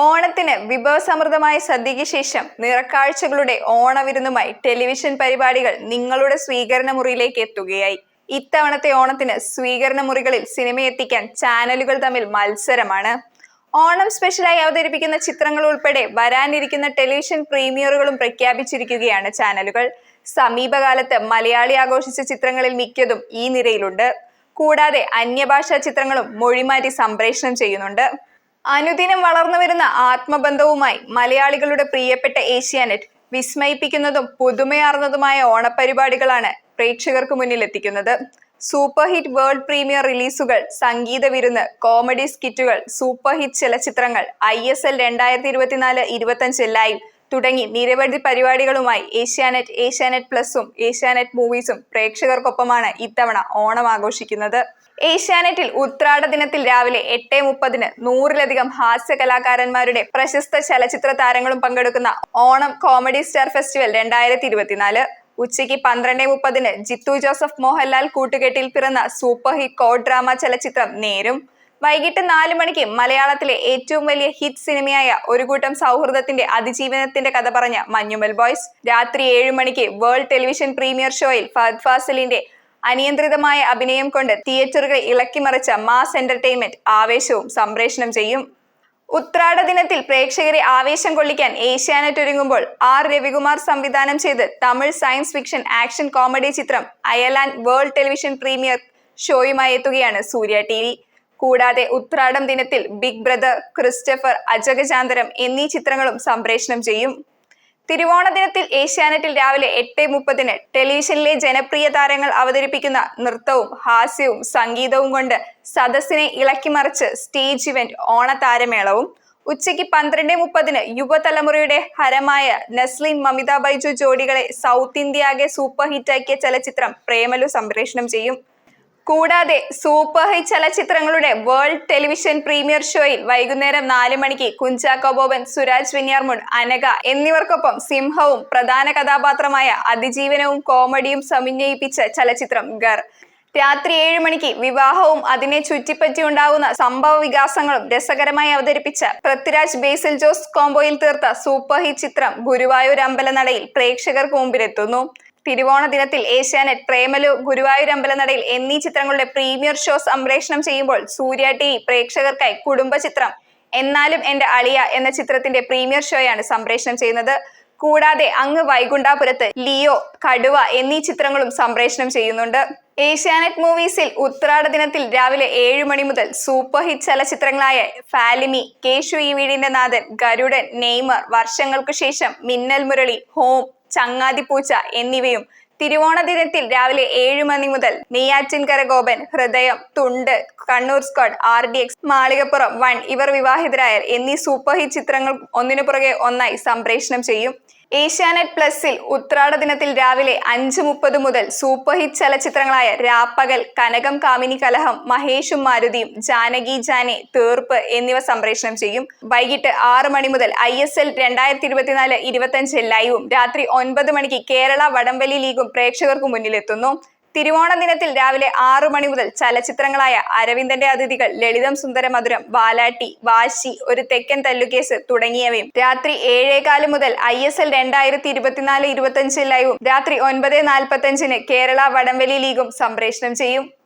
ഓണത്തിന് വിഭവസമൃദ്ധമായ സദ്യയ്ക്ക് ശേഷം നിറക്കാഴ്ചകളുടെ ഓണവിരുന്നുമായി ടെലിവിഷൻ പരിപാടികൾ നിങ്ങളുടെ സ്വീകരണ മുറിയിലേക്ക് എത്തുകയായി. ഇത്തവണത്തെ ഓണത്തിന് സ്വീകരണ മുറികളിൽ സിനിമ എത്തിക്കാൻ ചാനലുകൾ തമ്മിൽ മത്സരമാണ്. ഓണം സ്പെഷ്യലായി അവതരിപ്പിക്കുന്ന ചിത്രങ്ങൾ ഉൾപ്പെടെ വരാനിരിക്കുന്ന ടെലിവിഷൻ പ്രീമിയറുകളും പ്രഖ്യാപിച്ചിരിക്കുകയാണ് ചാനലുകൾ. സമീപകാലത്ത് മലയാളി ആഘോഷിച്ച ചിത്രങ്ങളിൽ മിക്കതും ഈ നിരയിലുണ്ട്. കൂടാതെ അന്യഭാഷാ ചിത്രങ്ങളും മൊഴിമാറ്റി സംപ്രേഷണം ചെയ്യുന്നുണ്ട്. അനുദിനം വളർന്നു വരുന്ന ആത്മബന്ധവുമായി മലയാളികളുടെ പ്രിയപ്പെട്ട ഏഷ്യാനെറ്റ് വിസ്മയിപ്പിക്കുന്നതും പുതുമയാർന്നതുമായ ഓണപരിപാടികളാണ് പ്രേക്ഷകർക്ക് മുന്നിൽ എത്തിക്കുന്നത് സൂപ്പർ ഹിറ്റ് വേൾഡ് പ്രീമിയർ റിലീസുകൾ സംഗീത വിരുന്ന് കോമഡി സ്കിറ്റുകൾ സൂപ്പർ ഹിറ്റ് ചലച്ചിത്രങ്ങൾ ഐ എസ് എൽ രണ്ടായിരത്തി ഇരുപത്തിനാല് ഇരുപത്തഞ്ച് ലൈവ് തുടങ്ങി. നിരവധി പരിപാടികളുമായി ഏഷ്യാനെറ്റ് ഏഷ്യാനെറ്റ് പ്ലസും ഏഷ്യാനെറ്റ് മൂവീസും പ്രേക്ഷകർക്കൊപ്പമാണ് ഇത്തവണ ഓണം ആഘോഷിക്കുന്നത്. ഏഷ്യാനെറ്റിൽ ഉത്രാട ദിനത്തിൽ രാവിലെ എട്ട് മുപ്പതിന് നൂറിലധികം ഹാസ്യ കലാകാരന്മാരുടെ പ്രശസ്ത ചലച്ചിത്ര താരങ്ങളും പങ്കെടുക്കുന്ന ഓണം കോമഡി സ്റ്റാർ ഫെസ്റ്റിവൽ രണ്ടായിരത്തി ഇരുപത്തിനാല് ഉച്ചയ്ക്ക് പന്ത്രണ്ട് മുപ്പതിന് ജിത്തു ജോസഫ് മോഹൻലാൽ കൂട്ടുകെട്ടിൽ പിറന്ന സൂപ്പർ ഹിറ്റ് കോ ഡ്രാമ ചലച്ചിത്രം നേരും. വൈകിട്ട് നാല് മണിക്ക് മലയാളത്തിലെ ഏറ്റവും വലിയ ഹിറ്റ് സിനിമയായ ഒരു കൂട്ടം സൗഹൃദത്തിന്റെ അതിജീവനത്തിന്റെ കഥ പറഞ്ഞ മഞ്ഞുമൽ ബോയ്സ് രാത്രി ഏഴ് മണിക്ക് വേൾഡ് ടെലിവിഷൻ പ്രീമിയർ ഷോയിൽ ഫഹദ് ഫാസിലിന്റെ അനിയന്ത്രിതമായ അഭിനയം കൊണ്ട് തിയേറ്ററുകൾ ഇളക്കിമറിച്ച മാസ് എന്റർടൈൻമെന്റ് ആവേശവും സംപ്രേഷണം ചെയ്യും. ഉത്രാട ദിനത്തിൽ പ്രേക്ഷകരെ ആവേശം കൊള്ളിക്കാൻ ഏഷ്യാനെറ്റ് ഒരുങ്ങുമ്പോൾ ആർ രവികുമാർ സംവിധാനം ചെയ്ത് Tamil science fiction action comedy ചിത്രം അയർലാൻഡ് വേൾഡ് ടെലിവിഷൻ പ്രീമിയർ ഷോയുമായി എത്തുകയാണ് സൂര്യ ടി കൂടാതെ ഉത്രാടം ദിനത്തിൽ ബിഗ് ബ്രദർ ക്രിസ്റ്റഫർ അജഗജാന്തരം എന്നീ ചിത്രങ്ങളും സംപ്രേഷണം ചെയ്യും. തിരുവോണ ദിനത്തിൽ ഏഷ്യാനെറ്റിൽ രാവിലെ എട്ട് മുപ്പതിന് ടെലിവിഷനിലെ ജനപ്രിയ താരങ്ങൾ അവതരിപ്പിക്കുന്ന നൃത്തവും ഹാസ്യവും സംഗീതവും കൊണ്ട് സദസ്സിനെ ഇളക്കിമറിച്ച് സ്റ്റേജ് ഇവന്റ് ഓണതാരമേളവും ഉച്ചയ്ക്ക് പന്ത്രണ്ട് മുപ്പതിന് യുവതലമുറയുടെ ഹരമായ നസ്ലിൻ മമിത ബൈജു ജോഡികളെ സൗത്ത് ഇന്ത്യ ആകെ സൂപ്പർ ഹിറ്റാക്കിയ ചലച്ചിത്രം പ്രേമലു സംപ്രേഷണം ചെയ്യും. കൂടാതെ സൂപ്പർ ഹിറ്റ് ചലച്ചിത്രങ്ങളുടെ വേൾഡ് ടെലിവിഷൻ പ്രീമിയർ ഷോയിൽ വൈകുന്നേരം നാല് മണിക്ക് കുഞ്ചാക്കോ ബോബൻ സുരാജ് വിന്യാർമുഡ് അനക എന്നിവർക്കൊപ്പം സിംഹവും പ്രധാന കഥാപാത്രമായ അതിജീവനവും കോമഡിയും സമന്വയിപ്പിച്ച ചലച്ചിത്രം ഗർ. രാത്രി ഏഴ് മണിക്ക് വിവാഹവും അതിനെ ചുറ്റിപ്പറ്റി ഉണ്ടാകുന്ന സംഭവ വികാസങ്ങളും രസകരമായി അവതരിപ്പിച്ച പൃഥ്വിരാജ് ബേസിൽ ജോസ് കോംബോയിൽ തീർത്ത സൂപ്പർ ഹിറ്റ് ചിത്രം ഗുരുവായൂർ അമ്പലനടയിൽ പ്രേക്ഷകർക്ക് മുമ്പിലെത്തുന്നു. തിരുവോണ ദിനത്തിൽ ഏഷ്യാനെറ്റ് പ്രേമലു ഗുരുവായൂർ അമ്പലനടയിൽ എന്നീ ചിത്രങ്ങളുടെ പ്രീമിയർ ഷോ സംപ്രേഷണം ചെയ്യുമ്പോൾ സൂര്യ ടി പ്രേക്ഷകർക്കായി കുടുംബ ചിത്രം എന്നാലും എന്റെ അളിയ എന്ന ചിത്രത്തിന്റെ പ്രീമിയർ ഷോയാണ് സംപ്രേഷണം ചെയ്യുന്നത്. കൂടാതെ അങ്ങ് വൈകുണ്ഠാപുരത്ത് ലിയോ കടുവ എന്നീ ചിത്രങ്ങളും സംപ്രേഷണം ചെയ്യുന്നുണ്ട്. ഏഷ്യാനെറ്റ് മൂവീസിൽ ഉത്രാട ദിനത്തിൽ രാവിലെ ഏഴ് മണി മുതൽ സൂപ്പർ ഹിറ്റ് ചലച്ചിത്രങ്ങളായ ഫാലിമി കേശു ഈ വീടിന്റെ നാഥൻ ഗരുഡൻ നെയ്മർ വർഷങ്ങൾക്കു ശേഷം മിന്നൽ മുരളി ഹോം ചങ്ങാതിപ്പൂച്ച എന്നിവയും തിരുവോണ ദിനത്തിൽ രാവിലെ ഏഴ് മണി മുതൽ Neyyattinkara Gopan Hridayam Thundu Kannur squad R D X Malikappuram one ഇവർ വിവാഹിതരായർ എന്നീ സൂപ്പർ ഹിറ്റ് ചിത്രങ്ങൾ ഒന്നിനു പുറകെ ഒന്നായി സംപ്രേഷണം ചെയ്യും. ഏഷ്യാനെറ്റ് പ്ലസിൽ ഉത്രാട ദിനത്തിൽ രാവിലെ അഞ്ച് മുപ്പത് മുതൽ സൂപ്പർ ഹിറ്റ് ചലച്ചിത്രങ്ങളായ രാപ്പകൽ കനകം കാമിനി കലഹം മഹേഷും മാരുതിയും ജാനകി ജാനെ തീർപ്പ് എന്നിവ സംപ്രേഷണം ചെയ്യും. വൈകിട്ട് ആറ് മണി മുതൽ ഐ എസ് എൽ രണ്ടായിരത്തി ഇരുപത്തിനാല് ലൈവും രാത്രി ഒൻപത് മണിക്ക് കേരള വടംവലി ലീഗും പ്രേക്ഷകർക്ക് മുന്നിലെത്തുന്നു. തിരുവോണ ദിനത്തിൽ രാവിലെ ആറു മണി മുതൽ ചലച്ചിത്രങ്ങളായ അരവിന്ദന്റെ അതിഥികൾ ലളിതം സുന്ദര മധുരം വാലാട്ടി വാശി ഒരു തെക്കൻ തല്ലുകേസ് തുടങ്ങിയവയും രാത്രി ഏഴേകാൽ മുതൽ ഐ എസ് എൽ രണ്ടായിരത്തി ഇരുപത്തിനാല് ഇരുപത്തിയഞ്ച് ലൈവും രാത്രി ഒൻപത് നാൽപ്പത്തഞ്ചിന് കേരള വടംവലി ലീഗും സംപ്രേഷണം ചെയ്യും.